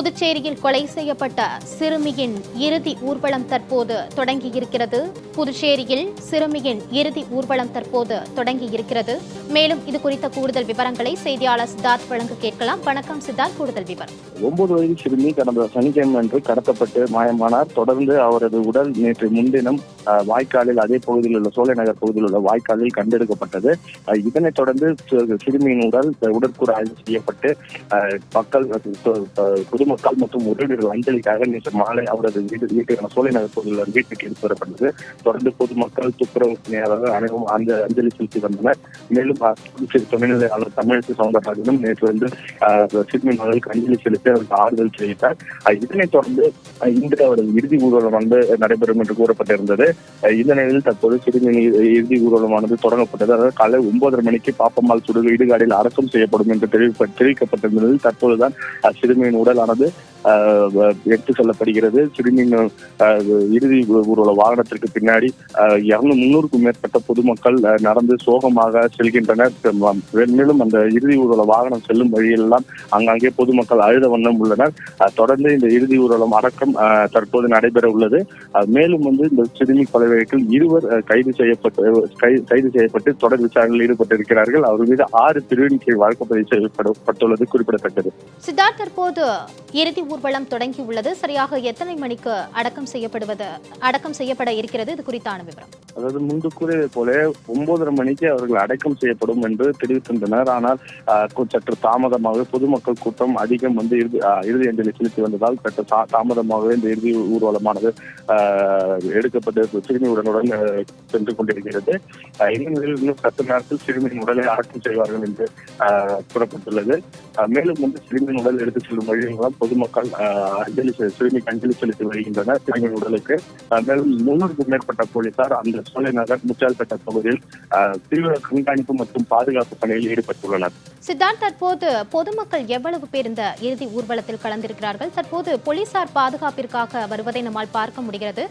புதுச்சேரியில் கொலை செய்யப்பட்ட சிறுமியின் இறுதி ஊர்வலம் தற்போது தொடங்கியிருக்கிறது. புதுச்சேரியில் சிறுமியின் இறுதி ஊர்வலம் தற்போது தொடங்கியிருக்கிறது. மேலும் இது குறித்த கூடுதல் விவரங்களை செய்தியாளர் சித்தார்த் வழங்க கேட்கலாம். வணக்கம் சித்தார்த் கூடுதல் விவரம். ஒன்பது வயது சிறுமி கடந்த சனிக்கிழமை அன்று கடத்தப்பட்டு மாயமானார். தொடர்ந்து அவரது உடல் நேற்று முன்தினம் வாய்க்காலில் அதே பகுதியில் உள்ள சோலைநகர் பகுதியில் உள்ள வாய்க்காலில் கண்டெடுக்கப்பட்டது. இதனைத் தொடர்ந்து சிறுமியின் உடல் உடற்கூறு ஆய்வு செய்யப்பட்டு மக்கள் பொதுமக்கள் மற்றும் உறவினர்கள் அஞ்சலிக்காக நேற்று மாலை அவரது வீடு வீட்டுக்கான சோலைநகர் பகுதியில் உள்ள வீட்டுக்கு எடுத்து வரப்பட்டது. தொடர்ந்து பொதுமக்கள் துப்புரவு அனைவரும் அந்த அஞ்சலி செலுத்தி வந்தனர். மேலும் அஹ், புதுச்சேரி துணைநிலையாளர் தமிழிசை சவுந்தரராஜனும் நேற்று வந்து சிறுமியின் உடலுக்கு அஞ்சலி செலுத்தி அவருக்கு ஆறுதல் தெரிவித்தார். இதனைத் தொடர்ந்து இன்று அவரது இறுதி ஊர்வலம் வந்து நடைபெறும் என்று கூறப்பட்டிருந்தது. இந்த நிலையில் தற்போது சிறுமியின் இறுதி ஊர்வலமானது தொடங்கப்பட்டது. அதாவது காலை ஒன்பதரை மணிக்கு பாப்பம்மாள் சுடுகு இடுகாடில் அரக்கம் செய்யப்படும் என்று தெரிவிப்ப- நிலையில் தற்போதுதான் சிறுமியின் உடலானது எடுத்து செல்லப்படுகிறது. சிறுமியின் இறுதி ஊர்வல வாகனத்திற்கு பின்னாடி இருநூறு முன்னூறுக்கும் மேற்பட்ட பொதுமக்கள் நடந்து சோகமாக செல்கின்றனர். மேலும் அந்த இறுதி ஊர்வல வாகனம் செல்லும் வழியெல்லாம் அங்கங்கே பொதுமக்கள் அழுத வண்ணம் உள்ளனர். தொடர்ந்து இந்த இறுதி ஊர்வலம் அடக்கம் அஹ், தற்போது நடைபெற உள்ளது. மேலும் வந்து இந்த சிறுமி கொலை வழக்கில் இருவர் கைது செய்யப்பட்டு கை- கைது செய்யப்பட்டு தொடர் விசாரணையில் ஈடுபட்டிருக்கிறார்கள். அவர் மீது ஆறு பிரிவின் கீழ் வழக்கு பதிவு செய்யப்பட்டுள்ளது குறிப்பிடத்தக்கது. சித்தார்த் தற்போது இறுதி ஊர்வலம் தொடங்கியுள்ளது. சரியாக எத்தனை மணிக்கு அடக்கம் செய்யப்படுவது அடக்கம் செய்யப்பட இருக்கிறது? இது குறித்தான விவரம். அதாவது முன்பு கூறியது போல ஒன்பதரை மணிக்கு அவர்கள் அடக்கம் செய்யப்படும் என்று தெரிவித்திருந்தனர். ஆனால் சற்று தாமதமாக பொதுமக்கள் கூட்டம் அதிகம் வந்து இறுதி இறுதி அஞ்சலி செலுத்தி வந்ததால் சற்று தாமதமாகவே இந்த இறுதி ஊர்வலமானது ஆஹ், எடுக்கப்பட்டு சிறுமி உடனுடன் சென்று கொண்டிருக்கிறது. இளைஞர்கள் இன்னும் சற்று நேரத்தில் சிறுமியின் உடலை அடக்கம் செய்வார்கள் என்று கூறப்பட்டுள்ளது. மேலும் வந்து சிறுமியின் உடல் எடுத்து செல்லும் வழியில் பொதுமக்கள் பொதுமக்கள் அஞ்சலி சிறுமிக்கு அஞ்சலி செலுத்தி வருகின்றனர். சிறுமியின் உடலுக்கு மேலும் முன்னூறுக்கும் மேற்பட்ட போலீசார் அந்த சோலை நகர் முச்சால்பேட்டை பகுதியில் தீவிர கண்காணிப்பு மற்றும் பாதுகாப்பு பணியில் ஈடுபட்டுள்ளனர். சித்தார்த் தற்போது பொதுமக்கள் எவ்வளவு பேர் இந்த இறுதி ஊர்வலத்தில் கலந்திருக்கிறார்கள்? தற்போது போலீசார் பாதுகாப்பிற்காக வருவதை நம்மால் பார்க்க முடிகிறது.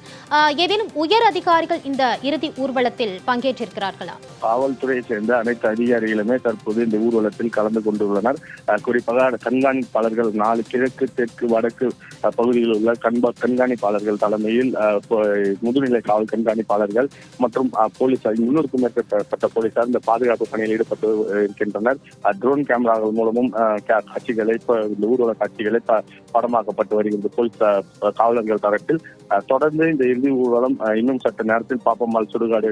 ஏதேனும் உயர் அதிகாரிகள் இந்த இறுதி ஊர்வலத்தில் பங்கேற்றிருக்கிறார்களா? காவல்துறையை சேர்ந்த அனைத்து அதிகாரிகளுமே தற்போது இந்த ஊர்வலத்தில் கலந்து கொண்டுள்ளனர். குறிப்பாக கண்காணிப்பாளர்கள் நாலு கிழக்கு தெற்கு வடக்கு பகுதியில் உள்ள கண்பா கண்காணிப்பாளர்கள் தலைமையில் முதுநிலை காவல் கண்காணிப்பாளர்கள் மற்றும் போலீசார் முன்னூறுக்கும் மேற்பட்ட போலீசார் இந்த பாதுகாப்பு பணியில் ஈடுபட்டு இருக்கின்றனர். ட்ரோன் கேமராக்கள் மூலமும் காட்சிகளை இந்த ஊர்வல காட்சிகளை படமாக்கப்பட்டு வருகின்ற போலீஸ் காவலர்கள் தரப்பில் தொடர்ந்து இந்த இறுதி ஊர்வலம் இன்னும் சற்று நேரத்தில் பாப்பம்மாள் சுடுகாடு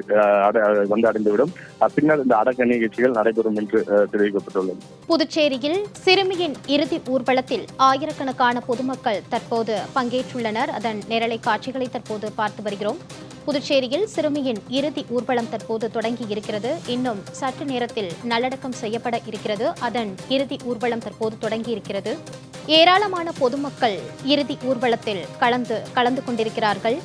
வந்து அடைந்துவிடும். பின்னர் இந்த அடக்க நிகழ்ச்சிகள் நடைபெறும் என்று தெரிவிக்கப்பட்டுள்ளது. புதுச்சேரியில் சிறுமியின் இறுதி ஊர்வலத்தில் ஆயிரக்கணக்கான பொதுமக்கள் தற்போது பங்கேற்றுள்ளனர். அதன் நேரலை காட்சிகளை தற்போது பார்த்து வருகிறோம். புதுச்சேரியில் சிறுமியின் இறுதி ஊர்வலம் தற்போது தொடங்கி இருக்கிறது. இன்னும் சற்று நேரத்தில் நல்லடக்கம் செய்யப்பட இருக்கிறது. அதன் இறுதி ஊர்வலம் தற்போது தொடங்கி இருக்கிறது. ஏராளமான பொதுமக்கள் இறுதி ஊர்வலத்தில் கலந்து கலந்து கொண்டிருக்கிறார்கள்.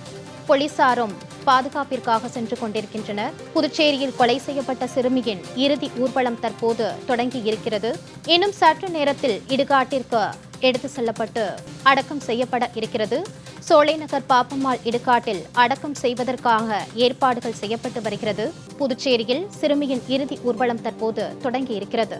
போலீசாரும் பாதுகாப்பிற்காக சென்று கொண்டிருக்கின்றனர். புதுச்சேரியில் கொலை செய்யப்பட்ட சிறுமியின் இறுதி ஊர்வலம் தற்போது தொடங்கி இருக்கிறது. இன்னும் சற்று நேரத்தில் இடுகாட்டிற்கு எடுத்து செல்லப்பட்டு அடக்கம் செய்யப்பட இருக்கிறது. சோலைநகர் பாப்பம்மாள் இடுகாட்டில் அடக்கம் செய்வதற்காக ஏற்பாடுகள் செய்யப்பட்டு வருகிறது. புதுச்சேரியில் சிறுமியின் இறுதி ஊர்வலம் தற்போது தொடங்கி இருக்கிறது.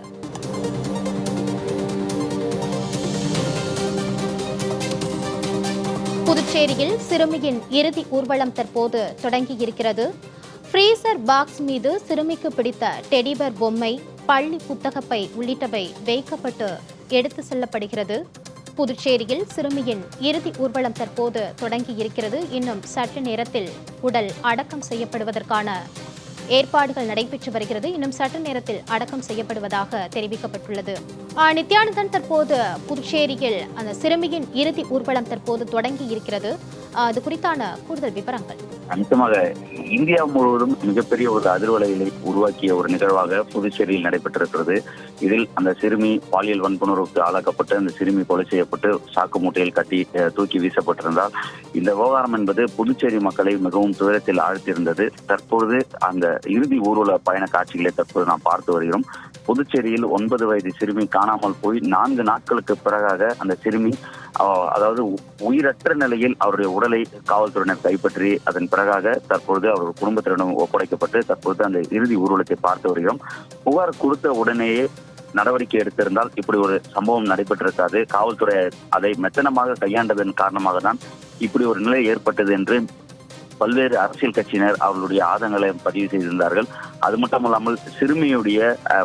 புதுச்சேரியில் சிறுமியின் இறுதி ஊர்வலம் தற்போது தொடங்கி இருக்கிறது. ஃப்ரீசர் பாக்ஸ் மீது சிறுமிக்கு பிடித்த டெடிபர் பொம்மை பள்ளி புத்தகப்பை உள்ளிட்டவை வைக்கப்பட்டு எடுத்து செல்லப்படுகிறது. புதுச்சேரியில் சிறுமியின் இறுதி ஊர்வலம் தற்போது தொடங்கி இருக்கிறது. இன்னும் சற்று நேரத்தில் உடல் அடக்கம் செய்யப்படுவதற்கான ஏற்பாடுகள் நடைபெற்று வருகிறது. இன்னும் சற்று நேரத்தில் அடக்கம் செய்யப்படுவதாக தெரிவிக்கப்பட்டுள்ளது. நித்யானந்தன் தற்போது புதுச்சேரியில் அந்த சிறுமியின் இறுதி ஊர்வலம் தற்போது தொடங்கி இருக்கிறது. அது குறித்தான கூடுதல் விவரங்கள். இந்தியா முழுவதும் மிகப்பெரிய ஒரு அதிர்வலைகளை உருவாக்கிய ஒரு நிகழ்வாக புதுச்சேரியில் நடைபெற்றிருக்கிறது. இதில் அந்த சிறுமி பாலியல் வன்புணர்வுக்கு ஆளாக்கப்பட்டு அந்த சிறுமி கொலை செய்யப்பட்டு சாக்கு மூட்டையில் கட்டி தூக்கி வீசப்பட்டிருந்தால் இந்த விவகாரம் என்பது புதுச்சேரி மக்களை மிகவும் துயரத்தில் ஆழ்த்தியிருந்தது. தற்பொழுது அந்த இறுதி ஊர்வல பயண காட்சிகளை தற்போது நாம் பார்த்து வருகிறோம். புதுச்சேரியில் ஒன்பது வயது சிறுமி காணாமல் போய் நான்கு நாட்களுக்கு பிறகாக அந்த சிறுமி அதாவது உயிரற்ற நிலையில் அவருடைய உடலை காவல்துறையினர் கைப்பற்றி அதன் பிறகாக தற்பொழுது அவர் குடும்பத்தினரிடம் ஒப்படைக்கப்பட்டு தற்பொழுது அந்த இறுதி ஊர்வலத்தை பார்த்து வருகிறோம். புகார் கொடுத்த உடனேயே நடவடிக்கை எடுத்திருந்தால் இப்படி ஒரு சம்பவம் நடைபெற்றிருக்காது. காவல்துறை அதை மெத்தனமாக கையாண்டதன் காரணமாக தான் இப்படி ஒரு நிலை ஏற்பட்டது என்று பல்வேறு அரசியல் கட்சியினர் அவர்களுடைய ஆதங்களை பதிவு செய்திருந்தார்கள். அது மட்டுமல்லாமல் சிறுமியுடைய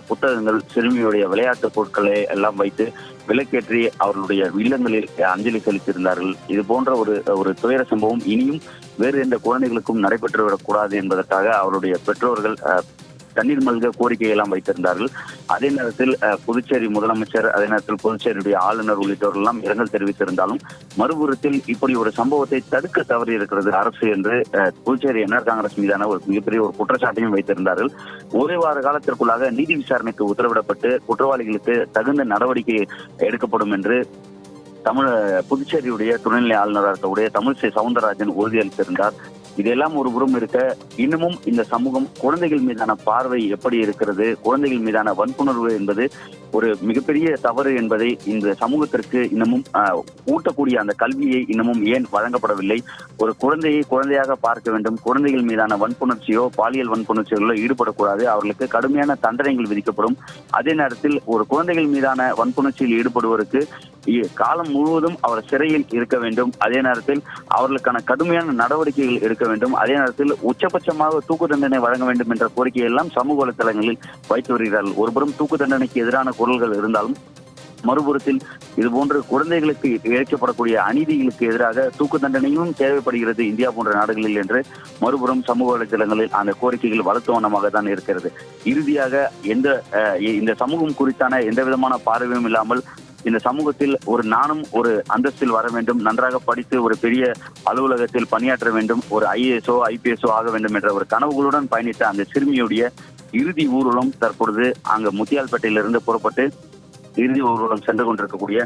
புத்தகங்கள் சிறுமியுடைய விளையாட்டு பொருட்களை எல்லாம் வைத்து விலக்கேற்றி அவர்களுடைய இல்லங்களில் அஞ்சலி செலுத்தியிருந்தார்கள். இது போன்ற ஒரு ஒரு துயர சம்பவம் இனியும் வேறு எந்த குழந்தைகளுக்கும் நடைபெற்றுவிடக் கூடாது என்பதற்காக அவருடைய பெற்றோர்கள் தண்ணீர் மல்க கோரிக்கை எல்லாம் வைத்திருந்தார்கள். அதே நேரத்தில் புதுச்சேரி முதலமைச்சர் அதே நேரத்தில் புதுச்சேரியுடைய ஆளுநர் உள்ளிட்டவர்கள் எல்லாம் இரங்கல் தெரிவித்திருந்தாலும் மறுபுறத்தில் இப்படி ஒரு சம்பவத்தை தடுக்க தவறி இருக்கிறது அரசு என்று புதுச்சேரி என்ஆர் காங்கிரஸ் மீதான ஒரு மிகப்பெரிய ஒரு குற்றச்சாட்டையும் வைத்திருந்தார்கள். ஒரே வார காலத்திற்குள்ளாக நீதி விசாரணைக்கு உத்தரவிடப்பட்டு குற்றவாளிகளுக்கு தகுந்த நடவடிக்கை எடுக்கப்படும் என்று தமிழ் புதுச்சேரியுடைய துணைநிலை ஆளுநராக இருக்கக்கூடிய தமிழிசை சவுந்தரராஜன் உறுதியளித்திருந்தார். இதெல்லாம் ஒரு புறம் இருக்க இன்னமும் இந்த சமூகம் குழந்தைகள் மீதான பார்வை எப்படி இருக்கிறது? குழந்தைகள் மீதான வன்புணர்வு என்பது ஒரு மிகப்பெரிய தவறு என்பதை இந்த சமூகத்திற்கு இன்னமும் ஊட்டக்கூடிய அந்த கல்வியை இன்னமும் ஏன் வழங்கப்படவில்லை? ஒரு குழந்தையை குழந்தையாக பார்க்க வேண்டும். குழந்தைகள் மீதான வன்புணர்ச்சியோ பாலியல் வன்புணர்ச்சிகளோ ஈடுபடக்கூடாது. அவர்களுக்கு கடுமையான தண்டனைகள் விதிக்கப்படும். அதே நேரத்தில் ஒரு குழந்தைகள் மீதான வன்புணர்ச்சியில் ஈடுபடுவதற்கு காலம் முழுவதும் அவர் சிறையில் இருக்க வேண்டும். அதே நேரத்தில் அவர்களுக்கான கடுமையான நடவடிக்கைகள் எடுக்க வேண்டும். அதே நேரத்தில் உச்சபட்சமாக தூக்கு தண்டனை வழங்க வேண்டும் என்ற கோரிக்கையெல்லாம் சமூக வலைதளங்களில் வைத்து வருகிறார்கள். ஒருபுறம் தூக்கு தண்டனைக்கு எதிரான குரல்கள் இருந்தாலும் மறுபுறத்தில் இது போன்ற குழந்தைகளுக்கு இழைக்கப்படக்கூடிய அநீதிகளுக்கு எதிராக தூக்கு தண்டனையும் தேவைப்படுகிறது இந்தியா போன்ற நாடுகளில் என்று மறுபுறம் சமூக வலைதளங்களில் அந்த கோரிக்கைகள் வளர்த்த தான் இருக்கிறது. இறுதியாக எந்த அஹ், இந்த சமூகம் குறித்தான எந்த விதமான பார்வையும் இல்லாமல் இந்த சமூகத்தில் ஒரு நானும் ஒரு அந்தஸ்தில் வர வேண்டும் நன்றாக படித்து ஒரு பெரிய அலுவலகத்தில் பணியாற்ற வேண்டும் ஒரு ஐஏஎஸ்ஓ ஐபிஎஸ்ஓ ஆக வேண்டும் என்ற ஒரு கனவுகளுடன் பயணித்த அந்த சிறுமியுடைய இறுதி ஊர்வலம் தற்பொழுது அங்கு முத்தியால்பேட்டையிலிருந்து புறப்பட்டு இறுதி ஊர்வலம் சென்று கொண்டிருக்கக்கூடிய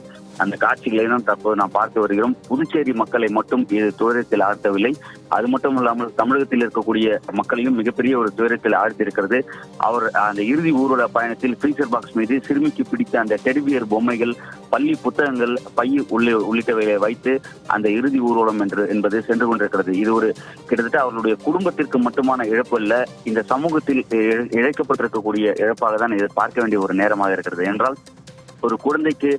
அந்த காட்சிகளை தான் தற்போது நாம் பார்த்து வருகிறோம். புதுச்சேரி மக்களை மட்டும் இது துயரத்தில் ஆழ்த்தவில்லை. அது மட்டும் இல்லாமல் தமிழகத்தில் இருக்கக்கூடிய மக்களையும் மிகப்பெரிய ஒரு துயரத்தில் ஆழ்த்தியிருக்கிறது. அவர் அந்த இறுதி ஊர்வல பயணத்தில் ஃப்ரீசர் பாக்ஸ் மீது சிறுமிக்கு பிடித்த அந்த டெரிபியர் பொம்மைகள் பள்ளி புத்தகங்கள் பை உள்ளே உள்ளிட்டவைகளை வைத்து அந்த இறுதி ஊர்வலம் என்று என்பது சென்று கொண்டிருக்கிறது. இது ஒரு கிட்டத்தட்ட அவர்களுடைய குடும்பத்திற்கு மட்டுமான இழப்பு அல்ல இந்த சமூகத்தில் இழைக்கப்பட்டிருக்கக்கூடிய இழப்பாக தான் இதை பார்க்க வேண்டிய ஒரு நேரமாக இருக்கிறது. என்றால் ஒரு குழந்தைக்கு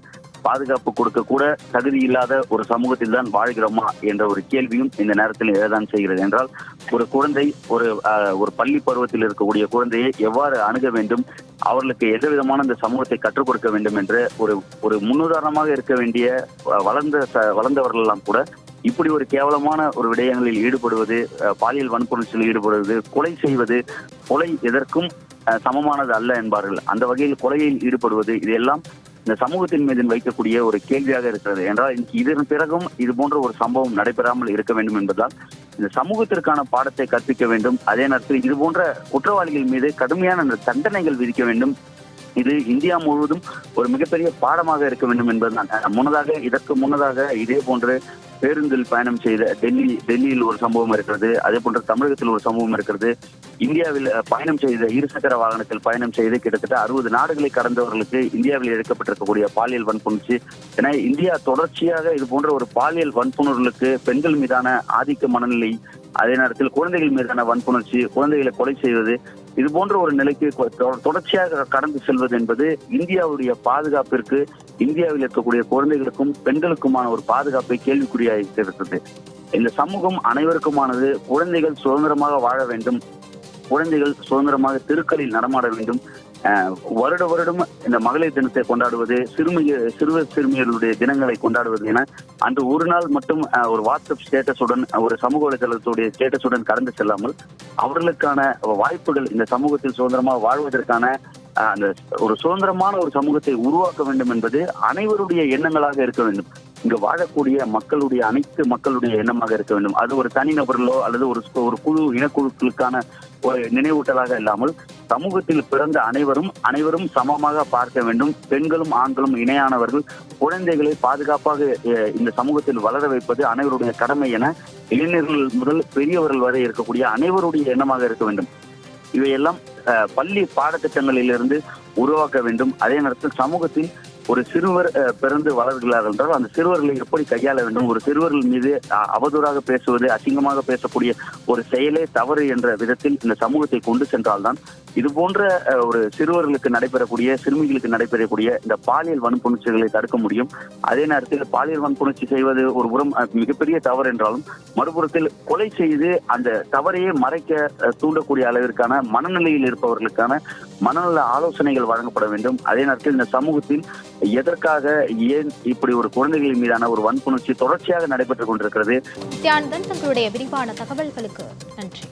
பாதுகாப்பு கொடுக்க கூட தகுதி இல்லாத ஒரு சமூகத்தில் தான் வாழ்கிறோமா என்ற ஒரு கேள்வியும் இந்த நேரத்தில் எழதான் செய்கிறது என்றால் ஒரு குழந்தை ஒரு ஒரு பள்ளி பருவத்தில் இருக்கக்கூடிய குழந்தையை எவ்வாறு அணுக வேண்டும்? அவர்களுக்கு எந்த விதமான இந்த சமூகத்தை கற்றுக் கொடுக்க வேண்டும் என்று ஒரு ஒரு முன்னுதாரணமாக இருக்க வேண்டிய வளர்ந்த வளர்ந்தவர்கள் எல்லாம் கூட இப்படி ஒரு கேவலமான ஒரு விடயங்களில் ஈடுபடுவது பாலியல் வன்புணர்ச்சியில் ஈடுபடுவது கொலை செய்வது கொலை எதற்கும் சமமானது அல்ல என்பார்கள். அந்த வகையில் கொலையில் ஈடுபடுவது இதெல்லாம் இந்த சமூகத்தின் மீது வைக்கக்கூடிய ஒரு கேள்வியாக இருக்கிறது என்றால் இன்னைக்கு இதன் பிறகும் இது போன்ற ஒரு சம்பவம் நடைபெறாமல் இருக்க வேண்டும் என்பதால் இந்த சமூகத்திற்கான பாடத்தை கற்பிக்க வேண்டும். அதே நேரத்தில் இது போன்ற குற்றவாளிகள் மீது கடுமையான தண்டனைகள் விதிக்க வேண்டும். இது இந்தியா முழுவதும் ஒரு மிகப்பெரிய பாடமாக இருக்க வேண்டும் என்பதுதான். முன்னதாக இதற்கு முன்னதாக இதே போன்று பேருந்தில் பயணம் செய்த டெல்லி டெல்லியில் ஒரு சம்பவம் இருக்கிறது. அதே போன்ற தமிழகத்தில் ஒரு சம்பவம் இருக்கிறது. இந்தியாவில் பயணம் செய்த இருசக்கர வாகனத்தில் பயணம் செய்து கிட்டத்தட்ட அறுபது நாடுகளை கடந்தவர்களுக்கு இந்தியாவில் இழைக்கப்பட்டிருக்கக்கூடிய பாலியல் வன்புணர்ச்சி. ஏன்னா இந்தியா தொடர்ச்சியாக இது போன்ற ஒரு பாலியல் வன்புணர்களுக்கு பெண்கள் மீதான ஆதிக்க மனநிலை அதே நேரத்தில் குழந்தைகள் மீதான வன்புணர்ச்சி குழந்தைகளை கொலை செய்வது இது போன்ற ஒரு நிலைக்கு தொடர்ச்சியாக கடந்து செல்வது என்பது இந்தியாவுடைய பாதுகாப்பிற்கு இந்தியாவில் இருக்கக்கூடிய குழந்தைகளுக்கும் பெண்களுக்குமான ஒரு பாதுகாப்பை கேள்விக்குறியாக இருக்கிறது இந்த சமூகம் அனைவருக்குமானது குழந்தைகள் சுதந்திரமாக வாழ வேண்டும். குழந்தைகள் சுதந்திரமாக தெருக்களில் நடமாட வேண்டும். வருட வருடம் இந்த மகளிர் தினத்தை கொண்டாடுவது சிறுமிய சிறுவர் சிறுமியர்களுடைய தினங்களை கொண்டாடுவது என அன்று ஒரு நாள் மட்டும் ஒரு வாட்ஸ்அப் ஸ்டேட்டஸுடன் ஒரு சமூக வலைதளத்துடைய ஸ்டேட்டஸுடன் கடந்து செல்லாமல் அவர்களுக்கான வாய்ப்புகள் இந்த சமூகத்தில் சுதந்திரமாக வாழ்வதற்கான அஹ், அந்த ஒரு சுதந்திரமான ஒரு சமூகத்தை உருவாக்க வேண்டும் என்பது அனைவருடைய எண்ணங்களாக இருக்க வேண்டும். இங்கு வாழக்கூடிய மக்களுடைய அனைத்து மக்களுடைய எண்ணமாக இருக்க வேண்டும். அது ஒரு தனிநபர்களோ அல்லது ஒரு ஒரு குழு இனக்குழுக்களுக்கான ஒரு நினைவூட்டலாக இல்லாமல் சமூகத்தில் பிறந்த அனைவரும் அனைவரும் சமமாக பார்க்க வேண்டும். பெண்களும் ஆண்களும் இணையானவர்கள் குழந்தைகளை பாதுகாப்பாக இந்த சமூகத்தில் வளர வைப்பது அனைவருடைய கடமை என இளைஞர்கள் முதல் பெரியவர்கள் வரை இருக்கக்கூடிய அனைவருடைய எண்ணமாக இருக்க வேண்டும். இவையெல்லாம் அஹ், பள்ளி பாடத்திட்டங்களிலிருந்து உருவாக்க வேண்டும். அதே நேரத்தில் சமூகத்தில் ஒரு சிறுவர் அஹ், பிறந்து வளர்கிறார்கள் என்றால் அந்த சிறுவர்களை எப்படி கையாள வேண்டும்? ஒரு சிறுவர்கள் மீது அஹ், அவதூறாக பேசுவது அசிங்கமாக பேசக்கூடிய ஒரு செயலே தவறு என்ற விதத்தில் இந்த சமூகத்தை கொண்டு சென்றால்தான் இது போன்ற ஒரு சிறுவர்களுக்கு நடைபெறக்கூடிய சிறுமிகளுக்கு நடைபெறக்கூடிய இந்த பாலியல் வன்புணர்ச்சிகளை தடுக்க முடியும். அதே நேரத்தில் பாலியல் வன்புணர்ச்சி செய்வது ஒரு புறம் மிகப்பெரிய தவறு என்றாலும் மறுபுறத்தில் கொலை செய்து அந்த தவறையே மறைக்க தூண்டக்கூடிய அளவிற்கான மனநிலையில் இருப்பவர்களுக்கான மனநல ஆலோசனைகள் வழங்கப்பட வேண்டும். அதே நேரத்தில் இந்த சமூகத்தில் எதற்காக ஏன் இப்படி ஒரு குழந்தைகளின் மீதான ஒரு வன்புணர்ச்சி தொடர்ச்சியாக நடைபெற்றுக் கொண்டிருக்கிறது? தங்களுடைய விரிவான தகவல்களுக்கு நன்றி.